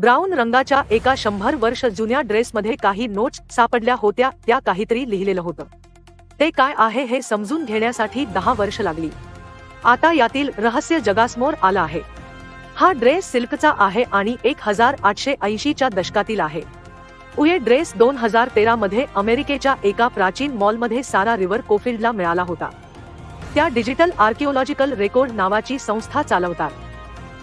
Brown रंगाच्या एका शंभर वर्ष जुन्या ड्रेसमध्ये काही नोट्स सापडल्या होत्या त्या काहीतरी लिहिलेलं होतं. ते काय आहे हे समजून घेण्यासाठी दहा वर्ष लागली. आता यातील रहस्य जगासमोर आलं आहे. हा ड्रेस सिल्कचा आहे आणि एक हजार आठशे ऐंशीच्या दशकातील आहे. उये ड्रेस दोन हजार तेरा मध्ये अमेरिकेच्या एका प्राचीन मॉलमध्ये सारा रिव्हर कोफिल्डला मिळाला होता. त्या डिजिटल आर्किओलॉजिकल रेकॉर्ड नावाची संस्था चालवतात.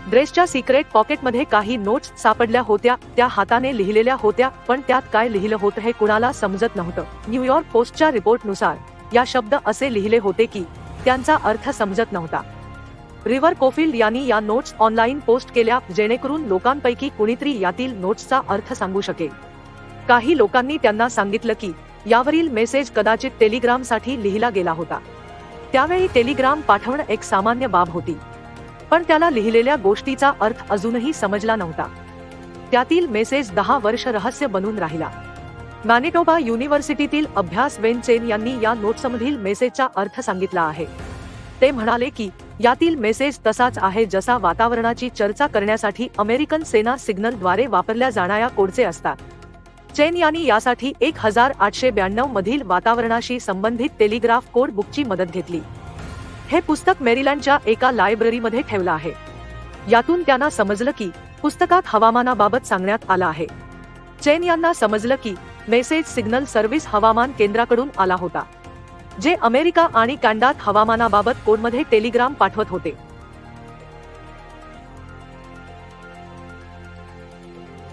ड्रेसच्या सिक्रेट पॉकेटमध्ये काही नोट्स सापडल्या होत्या त्या हाताने लिहिलेल्या होत्या पण त्यात काय लिहिलं होतं हे कुणाला समजत नव्हतं. न्यूयॉर्क पोस्टच्या रिपोर्टनुसार या शब्द असे लिहिले होते की त्यांचा अर्थ समजत नव्हता. रिव्हर कोफिल्ड यांनी या नोट्स ऑनलाईन पोस्ट केल्या जेणेकरून लोकांपैकी कुणीतरी यातील नोट्सचा अर्थ सांगू शकेल. काही लोकांनी त्यांना सांगितलं की यावरील मेसेज कदाचित टेलिग्रामसाठी लिहिला गेला होता. त्यावेळी टेलिग्राम पाठवणं एक सामान्य बाब होती. पण त्याला लिहिलेल्या गोष्टीचा अर्थ अजूनही समजला नव्हता. त्यातील मेसेज दहा वर्ष रहस्य बनून राहिला. मॅनिटोबा युनिव्हर्सिटीतील अभ्यास वेन चेन यांनी या नोट्समधील मेसेजचा अर्थ सांगितला आहे. ते म्हणाले की यातील मेसेज तसाच आहे जसा वातावरणाची चर्चा करण्यासाठी अमेरिकन सेना सिग्नलद्वारे वापरल्या जाणाऱ्या कोडचे असतात. चेन यांनी यासाठी एक हजार आठशे ब्याण्णव मधील वातावरणाशी संबंधित टेलिग्राफ कोड बुकची मदत घेतली. हे पुस्तक मेरीलँडच्या एका लायब्ररीमध्ये ठेवलं आहे. यातून त्यांना समजलं की पुस्तकात हवामानाबाबत सांगण्यात आलं आहे. चेन यांना समजलं की मेसेज सिग्नल सर्व्हिस हवामान केंद्राकडून आला होता जे अमेरिका आणि कॅनडात हवामानाबाबत कोडमध्ये टेलिग्राम पाठवत होते.